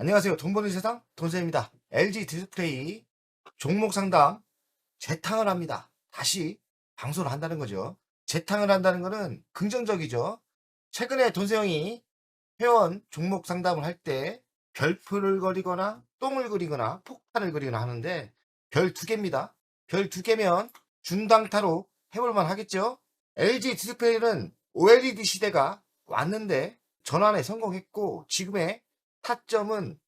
안녕하세요. 돈 버는 세상 돈쌤입니다. LG 디스플레이 종목 상담 재탕을 합니다. 다시 방송을 한다는 거죠. 재탕을 한다는 거는 긍정적이죠. 최근에 돈세형이 회원 종목 상담을 할 때 별표를 그리거나 똥을 그리거나 폭탄을 그리거나 하는데 별 두 개입니다. 별 두 개면 중당타로 해볼만 하겠죠. LG 디스플레이는 OLED 시대가 왔는데 전환에 성공했고 지금의 타점은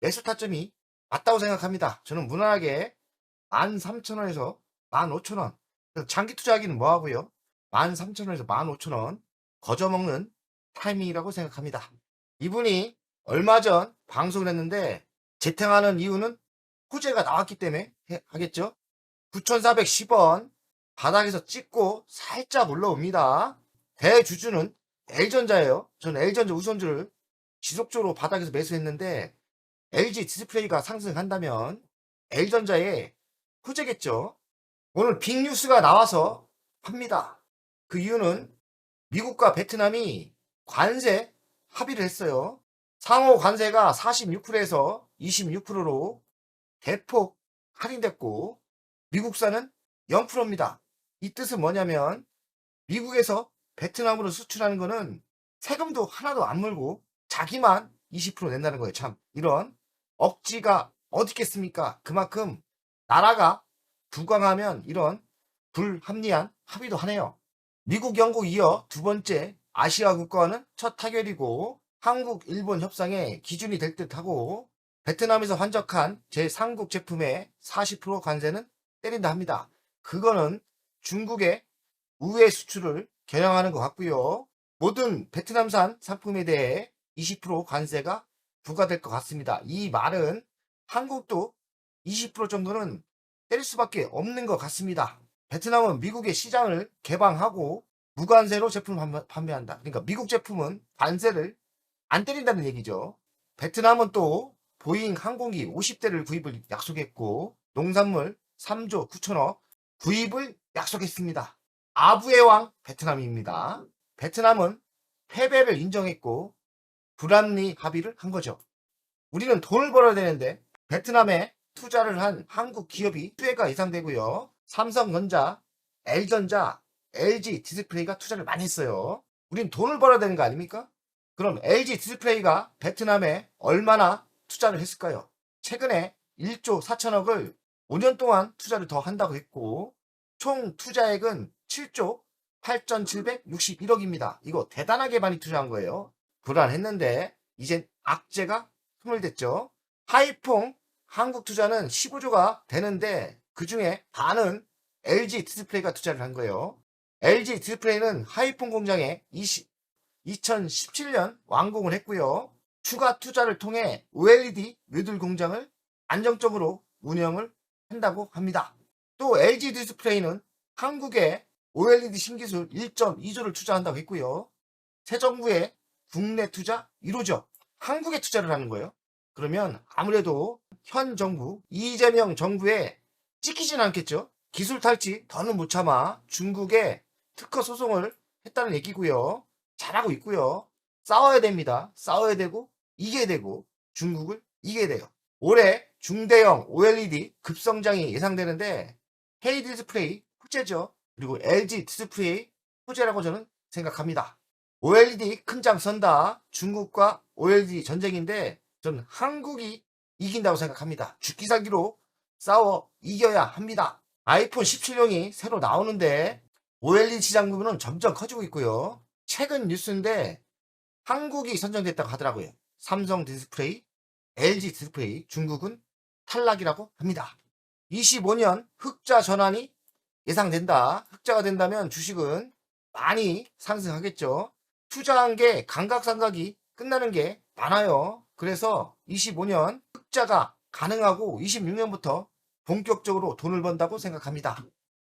매수 타점이 맞다고 생각합니다. 저는 무난하게 13,000원에서 15,000원 장기 투자하기는 뭐하고요 13,000원에서 15,000원 거저먹는 타이밍이라고 생각합니다. 이분이 얼마 전 방송을 했는데 재탕하는 이유는 호재가 나왔기 때문에 해- 하겠죠. 9,410원 바닥에서 찍고 살짝 올라옵니다. 대주주는 L전자예요. 저는 L전자 우선주를 지속적으로 바닥에서 매수했는데 LG 디스플레이가 상승한다면 L전자의 호재겠죠. 오늘 빅뉴스가 나와서 합니다. 그 이유는 미국과 베트남이 관세 합의를 했어요. 상호 관세가 46%에서 26%로 대폭 할인됐고 미국산은 0%입니다. 이 뜻은 뭐냐면 미국에서 베트남으로 수출하는 거는 세금도 하나도 안 물고 자기만 20% 낸다는 거예요. 참 이런 억지가 어디 있겠습니까? 그만큼 나라가 부강하면 이런 불합리한 합의도 하네요. 미국, 영국 이어 두 번째 아시아 국가와는 첫 타결이고 한국, 일본 협상의 기준이 될 듯하고 베트남에서 환적한 제3국 제품의 40% 관세는 때린다 합니다. 그거는 중국의 우회 수출을 겨냥하는 것 같고요. 모든 베트남산 상품에 대해 20% 관세가 부과될 것 같습니다. 이 말은 한국도 20% 정도는 때릴 수밖에 없는 것 같습니다. 베트남은 미국의 시장을 개방하고 무관세로 제품을 판매- 판매한다. 그러니까 미국 제품은 관세를 안 때린다는 얘기죠. 베트남은 또 보잉 항공기 50대를 구입을 약속했고 농산물 3조 9천억 구입을 약속했습니다. 아부의 왕 베트남입니다. 베트남은 패배를 인정했고 불합리 합의를 한 거죠. 우리는 돈을 벌어야 되는데 베트남에 투자를 한 한국 기업이 수혜가 예상되고요. 삼성전자, L전자, LG 디스플레이가 투자를 많이 했어요. 우린 돈을 벌어야 되는 거 아닙니까? 그럼 LG 디스플레이가 베트남에 얼마나 투자를 했을까요? 최근에 1조 4천억을 5년 동안 투자를 더 한다고 했고 총 투자액은 7조 8,761억입니다. 이거 대단하게 많이 투자한 거예요. 불안했는데 이젠 악재가 소멸됐죠. 하이퐁 한국 투자는 15조가 되는데 그 중에 반은 LG 디스플레이가 투자를 한 거예요. LG 디스플레이는 하이폰 공장에 20, 2017년 완공을 했고요. 추가 투자를 통해 OLED 묘들 공장을 안정적으로 운영을 한다고 합니다. 또 LG 디스플레이는 한국에 OLED 신기술 1.2조를 투자한다고 했고요. 새 정부의 국내 투자 1호죠. 한국에 투자를 하는 거예요. 그러면 아무래도 현 정부 이재명 정부에 찍히진 않겠죠. 기술 탈취 더는 못 참아 중국에 특허 소송을 했다는 얘기고요. 잘하고 있고요. 싸워야 됩니다. 싸워야 되고 이겨야 되고 중국을 이겨야 돼요. 올해 중대형 OLED 급성장이 예상되는데 K 디스플레이 호재죠. 그리고 LG 디스플레이 호재라고 저는 생각합니다. OLED 큰 장 선다. 중국과 OLED 전쟁인데 저는 한국이 이긴다고 생각합니다. 죽기 살기로 싸워 이겨야 합니다. 아이폰 17형이 새로 나오는데 OLED 시장 부분은 점점 커지고 있고요. 최근 뉴스인데 한국이 선정됐다고 하더라고요. 삼성 디스플레이, LG 디스플레이, 중국은 탈락이라고 합니다. 25년 흑자 전환이 예상된다. 흑자가 된다면 주식은 많이 상승하겠죠. 투자한 게 감각상각이 끝나는 게 많아요. 그래서 25년 흑자가 가능하고 26년부터 본격적으로 돈을 번다고 생각합니다.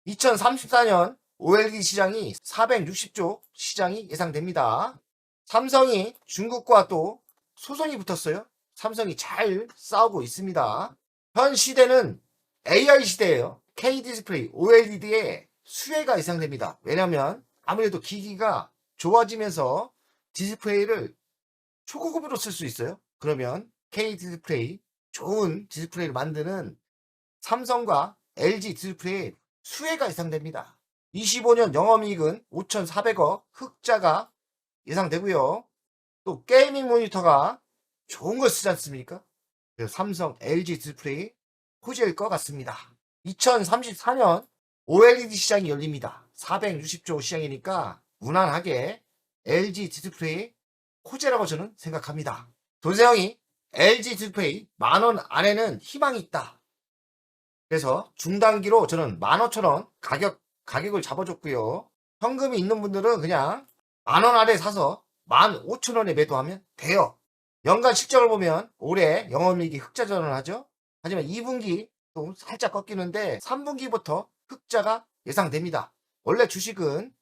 2034년 OLED 시장이 460조 시장이 예상됩니다. 삼성이 중국과 또 소송이 붙었어요. 삼성이 잘 싸우고 있습니다. 현 시대는 AI 시대예요. K 디스플레이 OLED의 수혜가 예상됩니다. 왜냐하면 아무래도 기기가 좋아지면서 디스플레이를 초고급으로 쓸 수 있어요. 그러면 SK 디스플레이 좋은 디스플레이를 만드는 삼성과 LG 디스플레이 수혜가 예상됩니다. 25년 영업이익은 5,400억 흑자가 예상되고요. 또 게이밍 모니터가 좋은 걸 쓰지 않습니까? 삼성, LG 디스플레이 호재일 것 같습니다. 2034년 OLED 시장이 열립니다. 460조 시장이니까 무난하게 LG 디스플레이 호재라고 저는 생각합니다. 돈세형이 LG 디스플레이 만 원 안에는 희망이 있다. 그래서 중단기로 저는 15,000원 가격, 가격을 잡아줬고요. 현금이 있는 분들은 그냥 만 원 아래 사서 15,000원에 매도하면 돼요. 연간 실적을 보면 올해 영업이익이 흑자 전환하죠. 하지만 2분기 또 살짝 꺾이는데 3분기부터 흑자가 예상됩니다. 원래 주식은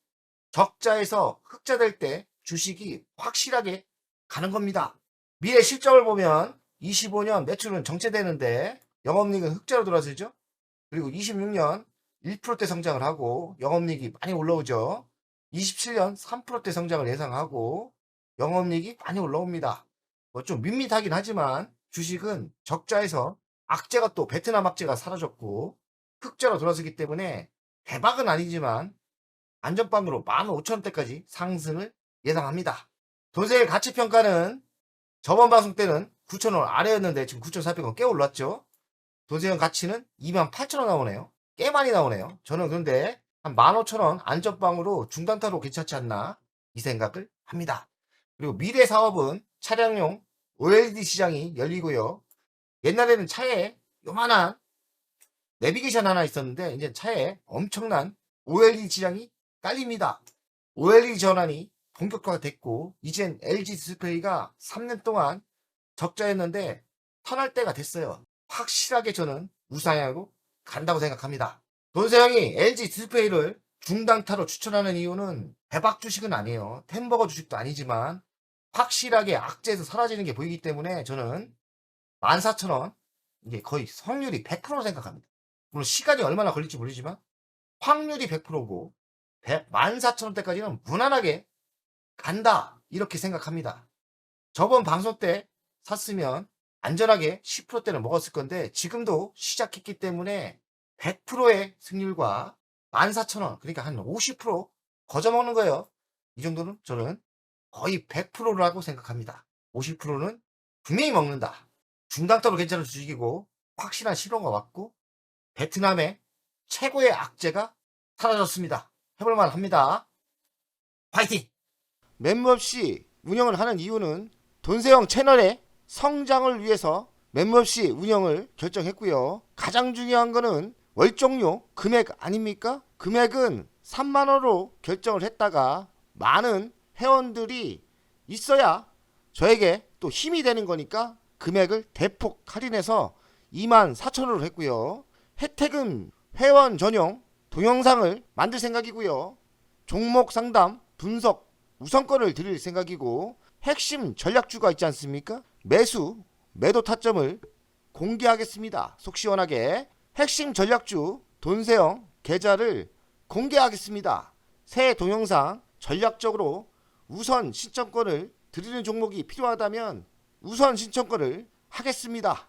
적자에서 흑자 될 때 주식이 확실하게 가는 겁니다. 미래 실적을 보면 25년 매출은 정체되는데 영업이익은 흑자로 돌아서죠. 그리고 26년 1%대 성장을 하고 영업이익이 많이 올라오죠. 27년 3%대 성장을 예상하고 영업이익이 많이 올라옵니다. 뭐 좀 밋밋하긴 하지만 주식은 적자에서 악재가 또 베트남 악재가 사라졌고 흑자로 돌아서기 때문에 대박은 아니지만 안전빵으로 15,000원대까지 상승을 예상합니다. 도세의 가치평가는 저번 방송 때는 9,000원 아래였는데 지금 9,400원 꽤 올랐죠. 도세형 가치는 28,000원 나오네요. 꽤 많이 나오네요. 저는 그런데 한 15,000원 안전빵으로 중단타로 괜찮지 않나 이 생각을 합니다. 그리고 미래 사업은 차량용 OLED 시장이 열리고요. 옛날에는 차에 요만한 내비게이션 하나 있었는데 이제 차에 엄청난 OLED 시장이 깔립니다. OLED 전환이 본격화가 됐고 이젠 LG 디스플레이가 3년 동안 적자였는데 턴할 때가 됐어요. 확실하게 저는 우상향으로 간다고 생각합니다. 돈세형이 LG 디스플레이를 중단타로 추천하는 이유는 대박 주식은 아니에요. 템버거 주식도 아니지만 확실하게 악재에서 사라지는 게 보이기 때문에 저는 14,000원 이게 거의 확률이 100%로 생각합니다. 물론 시간이 얼마나 걸릴지 모르지만 확률이 100%고 14,000원대까지는 무난하게 간다 이렇게 생각합니다. 저번 방송 때 샀으면 안전하게 10%대는 먹었을 건데 지금도 시작했기 때문에 100%의 승률과 14,000원 그러니까 한 50% 거저먹는 거예요. 이 정도는 저는 거의 100%라고 생각합니다. 50%는 분명히 먹는다. 중당타로 괜찮은 주식이고 확실한 실효가 왔고 베트남의 최고의 악재가 사라졌습니다. 해볼만 합니다. 파이팅! 멤버 없이 운영을 하는 이유는 돈세형 채널의 성장을 위해서 멤버 없이 운영을 결정했고요. 가장 중요한 거는 월정료 금액 아닙니까? 금액은 3만 원으로 결정을 했다가 많은 회원들이 있어야 저에게 또 힘이 되는 거니까 금액을 대폭 할인해서 2만 4천원으로 했고요. 혜택은 회원 전용 동영상을 만들 생각이고요. 종목 상담, 분석, 우선권을 드릴 생각이고 핵심 전략주가 있지 않습니까? 매수, 매도 타점을 공개하겠습니다. 속 시원하게 핵심 전략주 돈세형 계좌를 공개하겠습니다. 새 동영상 전략적으로 우선 신청권을 드리는 종목이 필요하다면 우선 신청권을 하겠습니다.